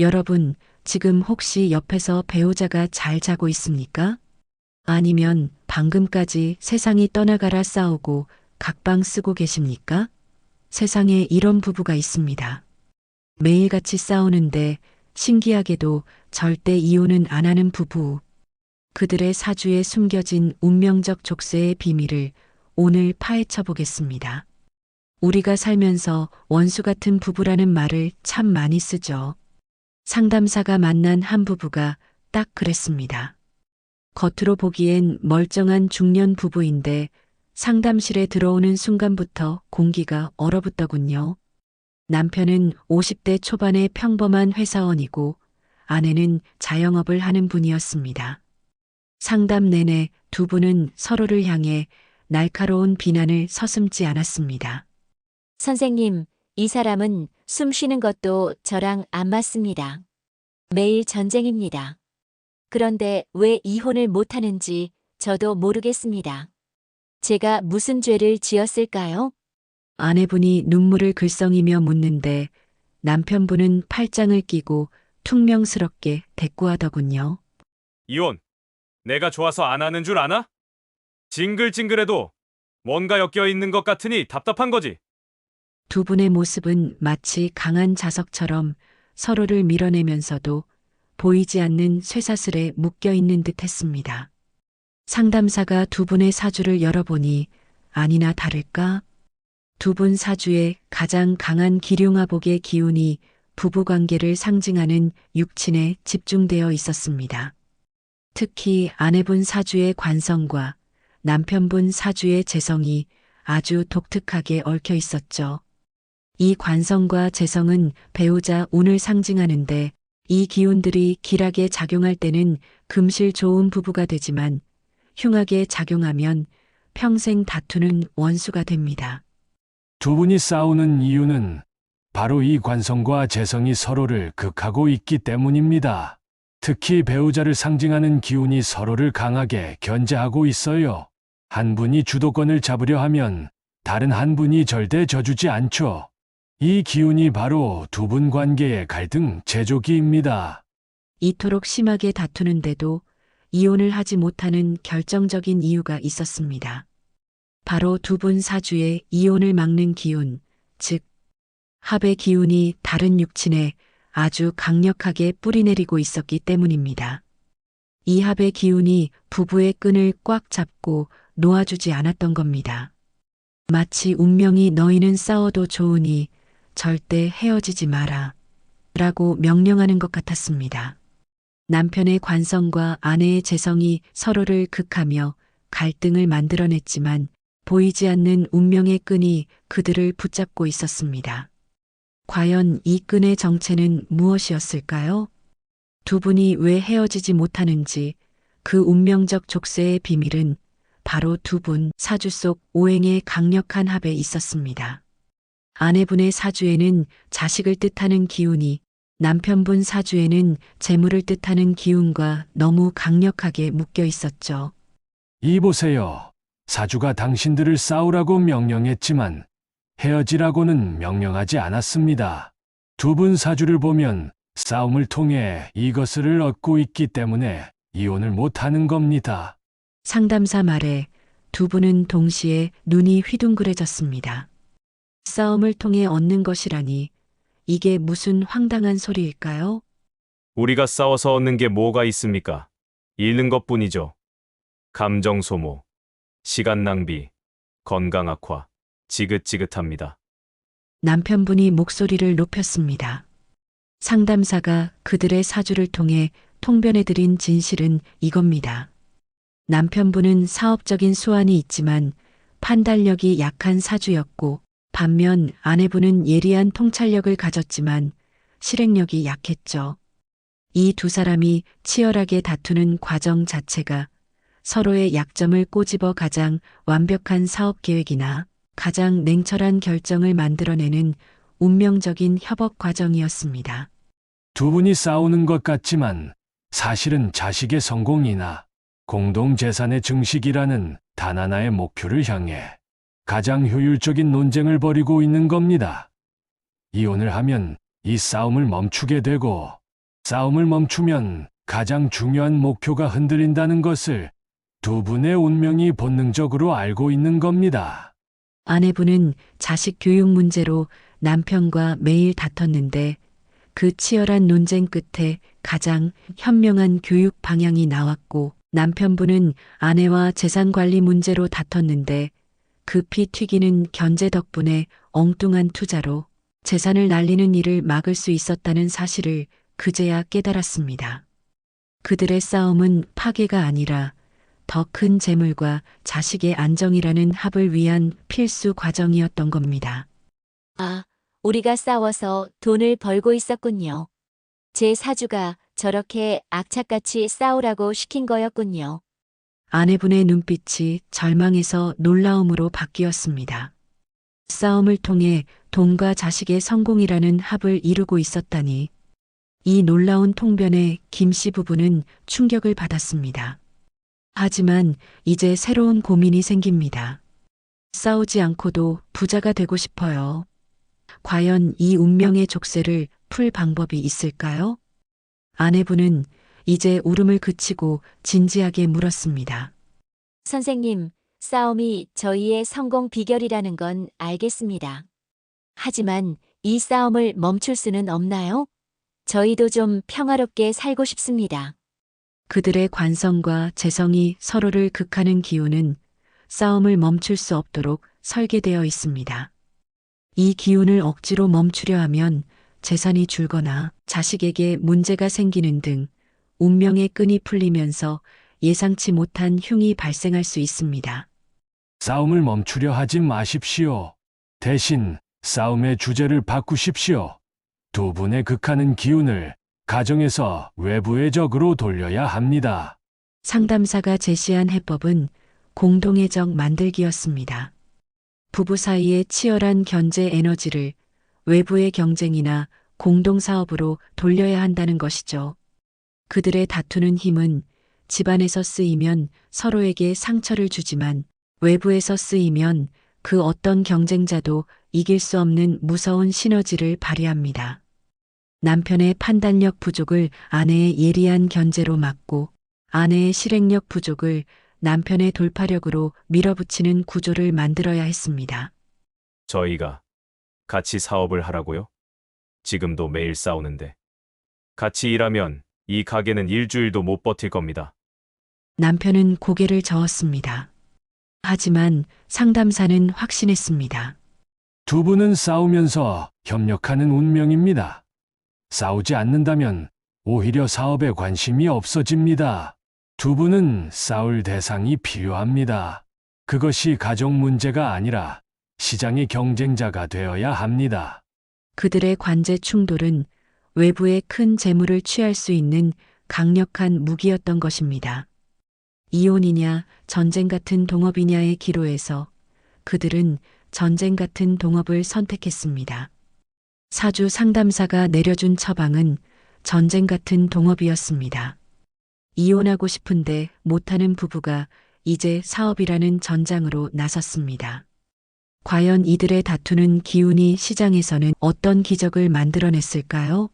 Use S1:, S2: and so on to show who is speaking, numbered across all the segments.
S1: 여러분, 지금 혹시 옆에서 배우자가 잘 자고 있습니까? 아니면 방금까지 세상이 떠나가라 싸우고 각방 쓰고 계십니까? 세상에 이런 부부가 있습니다. 매일같이 싸우는데 신기하게도 절대 이혼은 안 하는 부부. 그들의 사주에 숨겨진 운명적 족쇄의 비밀을 오늘 파헤쳐 보겠습니다. 우리가 살면서 원수 같은 부부라는 말을 참 많이 쓰죠. 상담사가 만난 한 부부가 딱 그랬습니다. 겉으로 보기엔 멀쩡한 중년 부부인데 상담실에 들어오는 순간부터 공기가 얼어붙더군요. 남편은 50대 초반의 평범한 회사원이고 아내는 자영업을 하는 분이었습니다. 상담 내내 두 분은 서로를 향해 날카로운 비난을 서슴지 않았습니다.
S2: 선생님, 이 사람은 숨 쉬는 것도 저랑 안 맞습니다. 매일 전쟁입니다. 그런데 왜 이혼을 못하는지 저도 모르겠습니다. 제가 무슨 죄를 지었을까요?
S1: 아내분이 눈물을 글썽이며 묻는데 남편분은 팔짱을 끼고 퉁명스럽게 대꾸하더군요.
S3: 이혼. 내가 좋아서 안 하는 줄 아나? 징글징글해도 뭔가 엮여 있는 것 같으니 답답한 거지.
S1: 두 분의 모습은 마치 강한 자석처럼 서로를 밀어내면서도 보이지 않는 쇠사슬에 묶여 있는 듯 했습니다. 상담사가 두 분의 사주를 열어보니 아니나 다를까? 두 분 사주에 가장 강한 기룡화복의 기운이 부부관계를 상징하는 육친에 집중되어 있었습니다. 특히 아내분 사주의 관성과 남편분 사주의 재성이 아주 독특하게 얽혀 있었죠. 이 관성과 재성은 배우자 운을 상징하는데 이 기운들이 길하게 작용할 때는 금실 좋은 부부가 되지만 흉하게 작용하면 평생 다투는 원수가 됩니다.
S4: 두 분이 싸우는 이유는 바로 이 관성과 재성이 서로를 극하고 있기 때문입니다. 특히 배우자를 상징하는 기운이 서로를 강하게 견제하고 있어요. 한 분이 주도권을 잡으려 하면 다른 한 분이 절대 져주지 않죠. 이 기운이 바로 두 분 관계의 갈등 제조기입니다.
S1: 이토록 심하게 다투는데도 이혼을 하지 못하는 결정적인 이유가 있었습니다. 바로 두 분 사주의 이혼을 막는 기운, 즉, 합의 기운이 다른 육친에 아주 강력하게 뿌리내리고 있었기 때문입니다. 이 합의 기운이 부부의 끈을 꽉 잡고 놓아주지 않았던 겁니다. 마치 운명이 너희는 싸워도 좋으니 절대 헤어지지 마라. 라고 명령하는 것 같았습니다. 남편의 관성과 아내의 재성이 서로를 극하며 갈등을 만들어냈지만 보이지 않는 운명의 끈이 그들을 붙잡고 있었습니다. 과연 이 끈의 정체는 무엇이었을까요? 두 분이 왜 헤어지지 못하는지 그 운명적 족쇄의 비밀은 바로 두 분 사주 속 오행의 강력한 합에 있었습니다. 아내분의 사주에는 자식을 뜻하는 기운이 남편분 사주에는 재물을 뜻하는 기운과 너무 강력하게 묶여 있었죠.
S4: 이 보세요. 사주가 당신들을 싸우라고 명령했지만 헤어지라고는 명령하지 않았습니다. 두 분 사주를 보면 싸움을 통해 이것을 얻고 있기 때문에 이혼을 못하는 겁니다.
S1: 상담사 말에 두 분은 동시에 눈이 휘둥그레졌습니다. 싸움을 통해 얻는 것이라니 이게 무슨 황당한 소리일까요?
S3: 우리가 싸워서 얻는 게 뭐가 있습니까? 잃는 것 뿐이죠. 감정 소모, 시간 낭비, 건강 악화, 지긋지긋합니다.
S1: 남편분이 목소리를 높였습니다. 상담사가 그들의 사주를 통해 통변해드린 진실은 이겁니다. 남편분은 사업적인 수완이 있지만 판단력이 약한 사주였고 반면 아내분은 예리한 통찰력을 가졌지만 실행력이 약했죠. 이 두 사람이 치열하게 다투는 과정 자체가 서로의 약점을 꼬집어 가장 완벽한 사업 계획이나 가장 냉철한 결정을 만들어내는 운명적인 협업 과정이었습니다.
S4: 두 분이 싸우는 것 같지만 사실은 자식의 성공이나 공동 재산의 증식이라는 단 하나의 목표를 향해 가장 효율적인 논쟁을 벌이고 있는 겁니다. 이혼을 하면 이 싸움을 멈추게 되고 싸움을 멈추면 가장 중요한 목표가 흔들린다는 것을 두 분의 운명이 본능적으로 알고 있는 겁니다.
S1: 아내분은 자식 교육 문제로 남편과 매일 다퉜는데 그 치열한 논쟁 끝에 가장 현명한 교육 방향이 나왔고 남편분은 아내와 재산 관리 문제로 다퉜는데 급히 튀기는 견제 덕분에 엉뚱한 투자로 재산을 날리는 일을 막을 수 있었다는 사실을 그제야 깨달았습니다. 그들의 싸움은 파괴가 아니라 더 큰 재물과 자식의 안정이라는 합을 위한 필수 과정이었던 겁니다.
S2: 아, 우리가 싸워서 돈을 벌고 있었군요. 제 사주가 저렇게 악착같이 싸우라고 시킨 거였군요.
S1: 아내분의 눈빛이 절망에서 놀라움으로 바뀌었습니다. 싸움을 통해 돈과 자식의 성공이라는 합을 이루고 있었다니 이 놀라운 통변에 김 씨 부부는 충격을 받았습니다. 하지만 이제 새로운 고민이 생깁니다. 싸우지 않고도 부자가 되고 싶어요. 과연 이 운명의 족쇄를 풀 방법이 있을까요? 아내분은 이제 울음을 그치고 진지하게 물었습니다.
S2: 선생님, 싸움이 저희의 성공 비결이라는 건 알겠습니다. 하지만 이 싸움을 멈출 수는 없나요? 저희도 좀 평화롭게 살고 싶습니다.
S1: 그들의 관성과 재성이 서로를 극하는 기운은 싸움을 멈출 수 없도록 설계되어 있습니다. 이 기운을 억지로 멈추려 하면 재산이 줄거나 자식에게 문제가 생기는 등 운명의 끈이 풀리면서 예상치 못한 흉이 발생할 수 있습니다.
S4: 싸움을 멈추려 하지 마십시오. 대신 싸움의 주제를 바꾸십시오. 두 분의 극하는 기운을 가정에서 외부의 적으로 돌려야 합니다.
S1: 상담사가 제시한 해법은 공동의 적 만들기였습니다. 부부 사이의 치열한 견제 에너지를 외부의 경쟁이나 공동사업으로 돌려야 한다는 것이죠. 그들의 다투는 힘은 집안에서 쓰이면 서로에게 상처를 주지만 외부에서 쓰이면 그 어떤 경쟁자도 이길 수 없는 무서운 시너지를 발휘합니다. 남편의 판단력 부족을 아내의 예리한 견제로 막고 아내의 실행력 부족을 남편의 돌파력으로 밀어붙이는 구조를 만들어야 했습니다.
S3: 저희가 같이 사업을 하라고요? 지금도 매일 싸우는데. 같이 일하면 이 가게는 일주일도 못 버틸 겁니다.
S1: 남편은 고개를 저었습니다. 하지만 상담사는 확신했습니다.
S4: 두 분은 싸우면서 협력하는 운명입니다. 싸우지 않는다면 오히려 사업에 관심이 없어집니다. 두 분은 싸울 대상이 필요합니다. 그것이 가정 문제가 아니라 시장의 경쟁자가 되어야 합니다.
S1: 그들의 관제 충돌은 외부의 큰 재물을 취할 수 있는 강력한 무기였던 것입니다. 이혼이냐 전쟁 같은 동업이냐의 기로에서 그들은 전쟁 같은 동업을 선택했습니다. 사주 상담사가 내려준 처방은 전쟁 같은 동업이었습니다. 이혼하고 싶은데 못하는 부부가 이제 사업이라는 전장으로 나섰습니다. 과연 이들의 다투는 기운이 시장에서는 어떤 기적을 만들어냈을까요?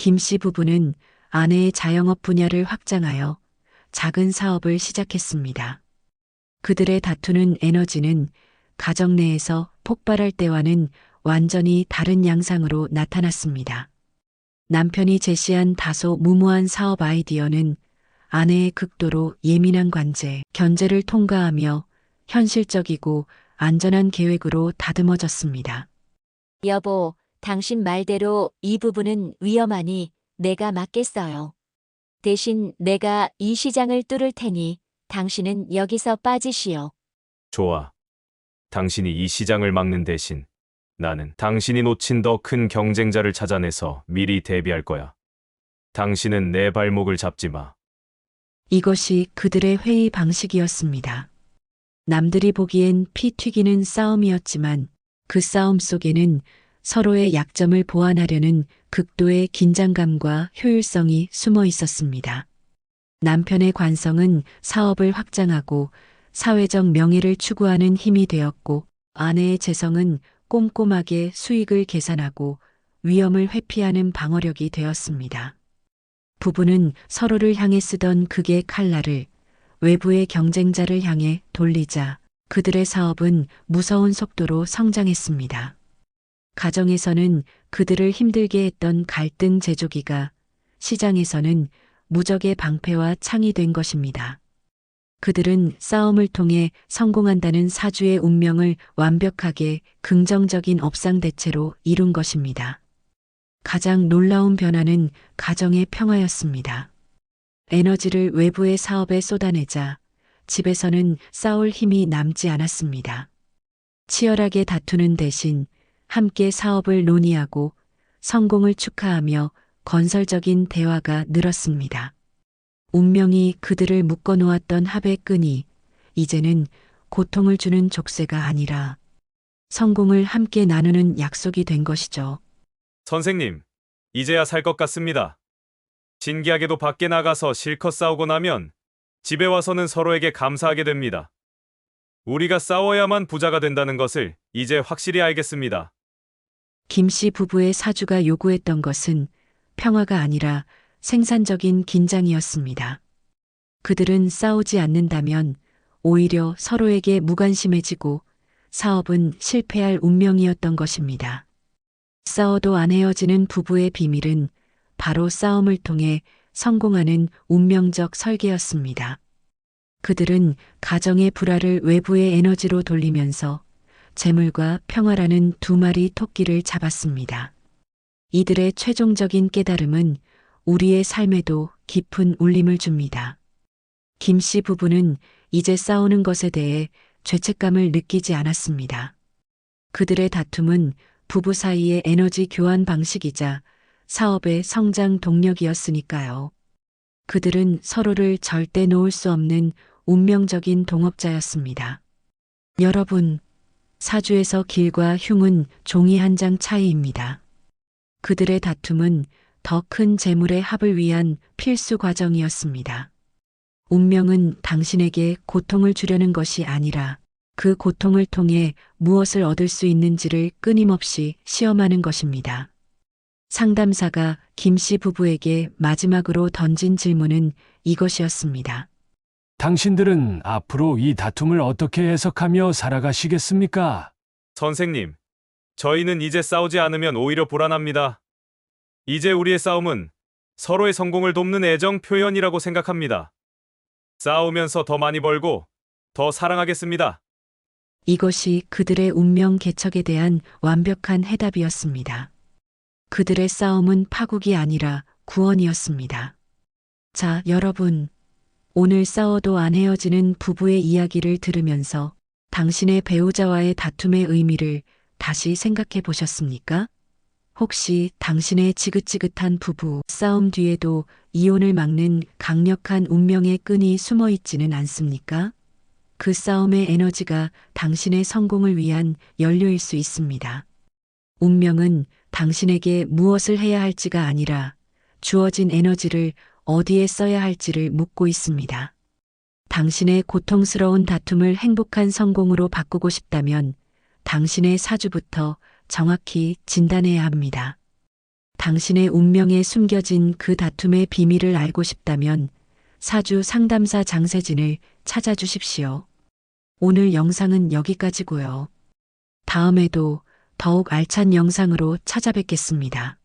S1: 김 씨 부부는 아내의 자영업 분야를 확장하여 작은 사업을 시작했습니다. 그들의 다투는 에너지는 가정 내에서 폭발할 때와는 완전히 다른 양상으로 나타났습니다. 남편이 제시한 다소 무모한 사업 아이디어는 아내의 극도로 예민한 관제, 견제를 통과하며 현실적이고 안전한 계획으로 다듬어졌습니다.
S2: 여보, 당신 말대로 이 부분은 위험하니 내가 맡겠어요. 대신 내가 이 시장을 뚫을 테니 당신은 여기서 빠지시오.
S3: 좋아. 당신이 이 시장을 막는 대신 나는 당신이 놓친 더 큰 경쟁자를 찾아내서 미리 대비할 거야. 당신은 내 발목을 잡지 마.
S1: 이것이 그들의 회의 방식이었습니다. 남들이 보기엔 피 튀기는 싸움이었지만 그 싸움 속에는 서로의 약점을 보완하려는 극도의 긴장감과 효율성이 숨어 있었습니다. 남편의 관성은 사업을 확장하고 사회적 명예를 추구하는 힘이 되었고 아내의 재성은 꼼꼼하게 수익을 계산하고 위험을 회피하는 방어력이 되었습니다. 부부는 서로를 향해 쓰던 극의 칼날을 외부의 경쟁자를 향해 돌리자 그들의 사업은 무서운 속도로 성장했습니다. 가정에서는 그들을 힘들게 했던 갈등 제조기가 시장에서는 무적의 방패와 창이 된 것입니다. 그들은 싸움을 통해 성공한다는 사주의 운명을 완벽하게 긍정적인 업상 대체로 이룬 것입니다. 가장 놀라운 변화는 가정의 평화였습니다. 에너지를 외부의 사업에 쏟아내자 집에서는 싸울 힘이 남지 않았습니다. 치열하게 다투는 대신 함께 사업을 논의하고 성공을 축하하며 건설적인 대화가 늘었습니다. 운명이 그들을 묶어놓았던 합의 끈이 이제는 고통을 주는 족쇄가 아니라 성공을 함께 나누는 약속이 된 것이죠.
S3: 선생님, 이제야 살 것 같습니다. 신기하게도 밖에 나가서 실컷 싸우고 나면 집에 와서는 서로에게 감사하게 됩니다. 우리가 싸워야만 부자가 된다는 것을 이제 확실히 알겠습니다.
S1: 김씨 부부의 사주가 요구했던 것은 평화가 아니라 생산적인 긴장이었습니다. 그들은 싸우지 않는다면 오히려 서로에게 무관심해지고 사업은 실패할 운명이었던 것입니다. 싸워도 안 헤어지는 부부의 비밀은 바로 싸움을 통해 성공하는 운명적 설계였습니다. 그들은 가정의 불화를 외부의 에너지로 돌리면서 재물과 평화라는 두 마리 토끼를 잡았습니다. 이들의 최종적인 깨달음은 우리의 삶에도 깊은 울림을 줍니다. 김 씨 부부는 이제 싸우는 것에 대해 죄책감을 느끼지 않았습니다. 그들의 다툼은 부부 사이의 에너지 교환 방식이자 사업의 성장 동력이었으니까요. 그들은 서로를 절대 놓을 수 없는 운명적인 동업자였습니다. 여러분, 사주에서 길과 흉은 종이 한 장 차이입니다. 그들의 다툼은 더 큰 재물의 합을 위한 필수 과정이었습니다. 운명은 당신에게 고통을 주려는 것이 아니라 그 고통을 통해 무엇을 얻을 수 있는지를 끊임없이 시험하는 것입니다. 상담사가 김 씨 부부에게 마지막으로 던진 질문은 이것이었습니다.
S4: 당신들은 앞으로 이 다툼을 어떻게 해석하며 살아가시겠습니까?
S3: 선생님, 저희는 이제 싸우지 않으면 오히려 불안합니다. 이제 우리의 싸움은 서로의 성공을 돕는 애정 표현이라고 생각합니다. 싸우면서 더 많이 벌고 더 사랑하겠습니다.
S1: 이것이 그들의 운명 개척에 대한 완벽한 해답이었습니다. 그들의 싸움은 파국이 아니라 구원이었습니다. 자, 여러분. 오늘 싸워도 안 헤어지는 부부의 이야기를 들으면서 당신의 배우자와의 다툼의 의미를 다시 생각해 보셨습니까? 혹시 당신의 지긋지긋한 부부 싸움 뒤에도 이혼을 막는 강력한 운명의 끈이 숨어 있지는 않습니까? 그 싸움의 에너지가 당신의 성공을 위한 연료일 수 있습니다. 운명은 당신에게 무엇을 해야 할지가 아니라 주어진 에너지를 어디에 써야 할지를 묻고 있습니다. 당신의 고통스러운 다툼을 행복한 성공으로 바꾸고 싶다면 당신의 사주부터 정확히 진단해야 합니다. 당신의 운명에 숨겨진 그 다툼의 비밀을 알고 싶다면 사주 상담사 장세진을 찾아주십시오. 오늘 영상은 여기까지고요. 다음에도 더욱 알찬 영상으로 찾아뵙겠습니다.